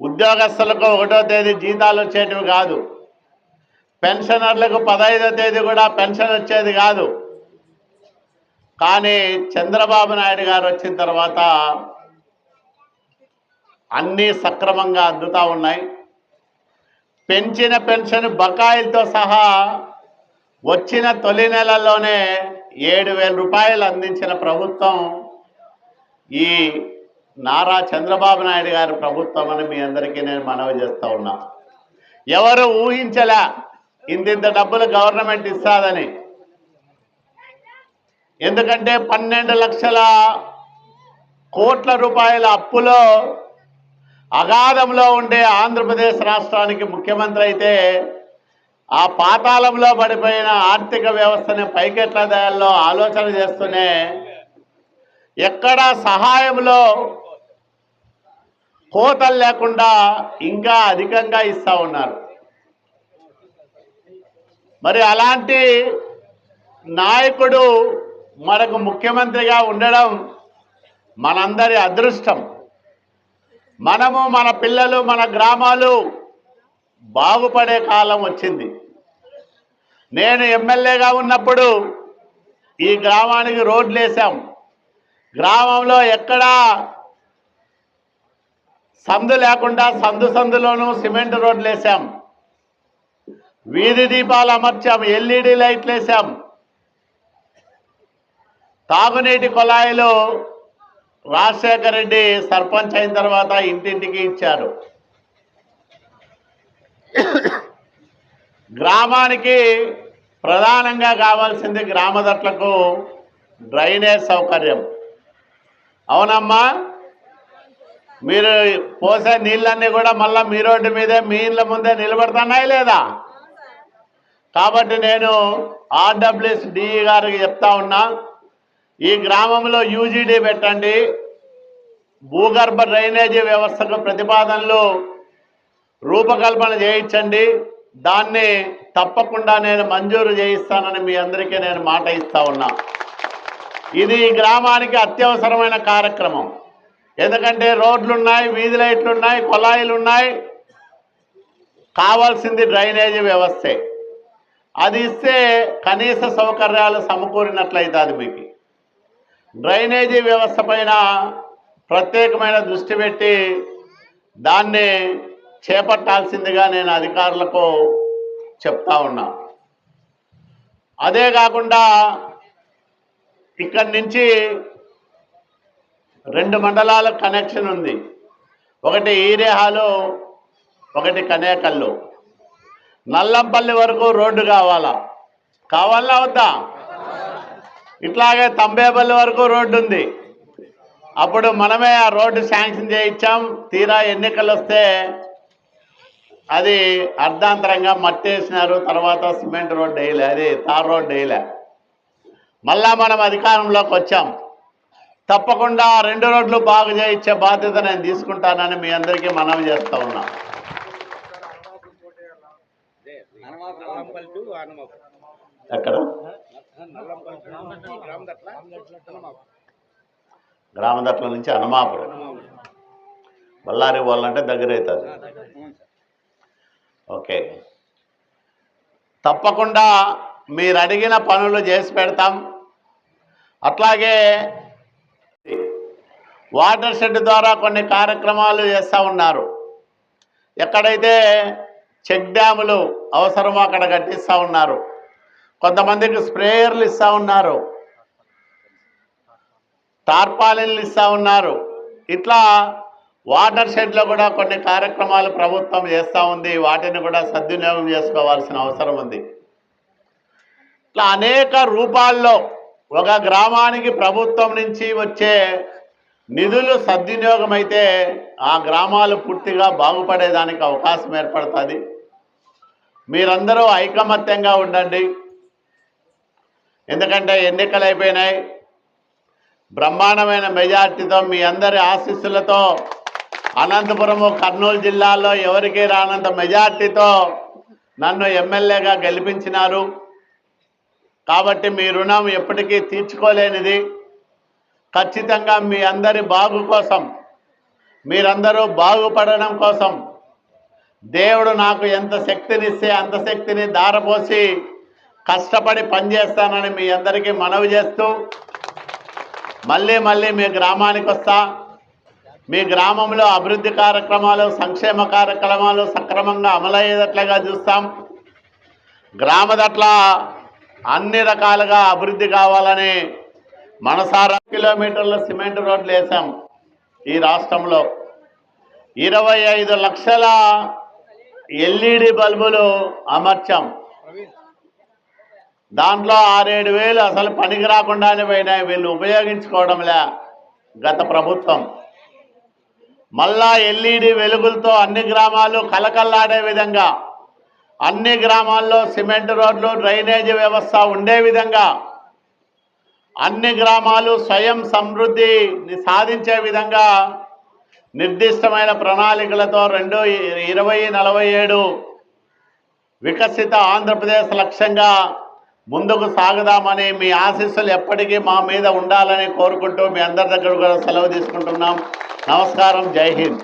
ఉద్యోగస్తులకు ఒకటో తేదీ జీతాలు వచ్చేటివి కాదు. పెన్షనర్లకు పదహైదో తేదీ కూడా పెన్షన్ వచ్చేది కాదు. కానీ చంద్రబాబు నాయుడు గారు వచ్చిన తర్వాత అన్నీ సక్రమంగా అందుతూ ఉన్నాయి. పెంచిన పెన్షన్ బకాయిలతో సహా వచ్చిన తొలి నెలల్లోనే ఏడు వేల రూపాయలు అందించిన ప్రభుత్వం ఈ నారా చంద్రబాబు నాయుడు గారి ప్రభుత్వం అని మీ అందరికీ నేను మనవి చేస్తూ ఉన్నా. ఎవరు ఊహించలే ఇంతింత డబ్బులు గవర్నమెంట్ ఇస్తాదని. ఎందుకంటే పన్నెండు లక్షల కోట్ల రూపాయల అప్పులో అగాధంలో ఉండే ఆంధ్రప్రదేశ్ రాష్ట్రానికి ముఖ్యమంత్రి అయితే ఆ పాతాళంలో పడిపోయిన ఆర్థిక వ్యవస్థని పైకెట్ల దయాల్లో ఆలోచన చేస్తూనే ఎక్కడ సహాయంలో కోతలు లేకుండా ఇంకా అధికంగా ఇస్తూ ఉన్నారు. మరి అలాంటి నాయకుడు మనకు ముఖ్యమంత్రిగా ఉండడం మనందరి అదృష్టం. మనము మన పిల్లలు మన గ్రామాలు బాగుపడే కాలం వచ్చింది. నేను ఎమ్మెల్యేగా ఉన్నప్పుడు ఈ గ్రామానికి రోడ్లు వేసాం గ్రామంలో ఎక్కడా సందు లేకుండా సందు సందులోనూ సిమెంట్ రోడ్లు వేసాం వీధి దీపాలు అమర్చాం ఎల్ఈడి లైట్లు వేసాం తాగునీటి కుళాయిలు రాజశేఖర రెడ్డి సర్పంచ్ అయిన తర్వాత ఇంటింటికి ఇచ్చారు. గ్రామానికి ప్రధానంగా కావాల్సింది గ్రామదట్లకు డ్రైనేజ్ సౌకర్యం. అవునమ్మా? మీరు పోసే నీళ్ళన్నీ కూడా మళ్ళీ మీ రోడ్డు మీదే మీ ఇళ్ళ ముందే నిలబడుతున్నాయి లేదా? కాబట్టి నేను ఆర్డబ్ల్యూఎస్ డిఈ గారికి చెప్తా ఉన్నా ఈ గ్రామంలో యూజీడీ పెట్టండి. భూగర్భ డ్రైనేజీ వ్యవస్థకు ప్రతిపాదనలు రూపకల్పన చేయించండి. దాన్ని తప్పకుండా నేను మంజూరు చేయిస్తానని మీ అందరికీ నేను మాట ఇస్తా ఉన్నా. ఇది ఈ గ్రామానికి అత్యవసరమైన కార్యక్రమం. ఎందుకంటే రోడ్లు ఉన్నాయి వీధి లైట్లు ఉన్నాయి కుళాయిలు ఉన్నాయి కావాల్సింది డ్రైనేజీ వ్యవస్థే. అది ఇస్తే కనీస సౌకర్యాలు సమకూరినట్లయితుంది మీకు. డ్రైనేజీ వ్యవస్థ పైన ప్రత్యేకమైన దృష్టి పెట్టి దాన్ని చేపట్టాల్సిందిగా నేను అధికారులకు చెప్తా ఉన్నా. అదే కాకుండా ఇక్కడి నుంచి రెండు మండలాల కనెక్షన్ ఉంది. ఒకటి ఈరేహాలో ఒకటి కనేకల్లో. నల్లంపల్లి వరకు రోడ్డు కావాలా? కావాలా వద్దా? ఇట్లాగే తంబేపల్లి వరకు రోడ్డు ఉంది. అప్పుడు మనమే ఆ రోడ్డు శాంక్షన్ చేయించాం. తీరా ఎన్నికలు వస్తే అది అర్ధాంతరంగా మట్టేసినారు. తర్వాత సిమెంట్ రోడ్డు వేయలే అది తార్ రోడ్డు వేయలే. మళ్ళా మనం అధికారంలోకి వచ్చాం. తప్పకుండా రెండు రోడ్లు బాగు చేయించే బాధ్యత నేను తీసుకుంటానని మీ అందరికీ మనవి చేస్తా ఉన్నా. ఎక్కడ? గ్రామదట్ల నుంచి హనుమాపురం బళ్ళారి పోవాలంటే దగ్గర అవుతుంది. ఓకే. తప్పకుండా మీరు అడిగిన పనులు చేసి పెడతాం. అట్లాగే వాటర్ షెడ్ ద్వారా కొన్ని కార్యక్రమాలు చేస్తూ ఉన్నారు. ఎక్కడైతే చెక్ డ్యాములు అవసరమో అక్కడ కట్టిస్తూ ఉన్నారు. కొంతమందికి స్ప్రేయర్లు ఇస్తూ ఉన్నారు. టార్పాలిన్లు ఇస్తూ ఉన్నారు. ఇట్లా వాటర్ షెడ్లో కూడా కొన్ని కార్యక్రమాలు ప్రభుత్వం చేస్తూ ఉంది. వాటిని కూడా సద్వినియోగం చేసుకోవాల్సిన అవసరం ఉంది. ఇట్లా అనేక రూపాల్లో ఒక గ్రామానికి ప్రభుత్వం నుంచి వచ్చే నిధులు సద్వినియోగం అయితే ఆ గ్రామాలు పూర్తిగా బాగుపడేదానికి అవకాశం ఏర్పడుతుంది. మీరందరూ ఐకమత్యంగా ఉండండి. ఎందుకంటే ఎన్నికలు అయిపోయినాయి బ్రహ్మాండమైన మెజార్టీతో మీ అందరి ఆశీస్సులతో అనంతపురము కర్నూలు జిల్లాలో ఎవరికి రానంత మెజార్టీతో నన్ను ఎమ్మెల్యేగా గెలిపించినారు. కాబట్టి మీ రుణం ఎప్పటికీ తీర్చుకోలేనిది. ఖచ్చితంగా మీ అందరి బాగు కోసం మీరందరూ బాగుపడడం కోసం దేవుడు నాకు ఎంత శక్తినిస్తే అంత శక్తిని దారపోసి కష్టపడి పనిచేస్తానని మీ అందరికీ మనవి చేస్తూ మళ్ళీ మళ్ళీ మీ గ్రామానికి వస్తా. మీ గ్రామంలో అభివృద్ధి కార్యక్రమాలు సంక్షేమ కార్యక్రమాలు సక్రమంగా అమలయ్యేటట్లుగా చూస్తాం. గ్రామదట్ల అన్ని రకాలుగా అభివృద్ధి కావాలని మనసారా కిలోమీటర్ల సిమెంట్ రోడ్లు వేసాం ఈ రాష్ట్రంలో. ఇరవై ఐదు లక్షల ఎల్ఈడి బల్బులు అమర్చాం. దాంట్లో ఆరేడు వేలు అసలు పనికి రాకుండానే పోయినాయి. వీళ్ళు ఉపయోగించుకోవడంలే గత ప్రభుత్వం. మళ్ళా ఎల్ఈడి వెలుగులతో అన్ని గ్రామాలు కలకల్లాడే విధంగా అన్ని గ్రామాల్లో సిమెంట్ రోడ్లు డ్రైనేజీ వ్యవస్థ ఉండే విధంగా అన్ని గ్రామాలు స్వయం సమృద్ధి సాధించే విధంగా నిర్దిష్టమైన ప్రణాళికలతో రెండు ఇరవై నలభై ఏడు వికసిత ఆంధ్రప్రదేశ్ లక్ష్యంగా ముందుకు సాగుదామని మీ ఆశీస్సులు ఎప్పటికీ మా మీద ఉండాలని కోరుకుంటూ మీ అందరి దగ్గర కూడా సెలవు తీసుకుంటున్నాం. నమస్కారం. జై హింద్.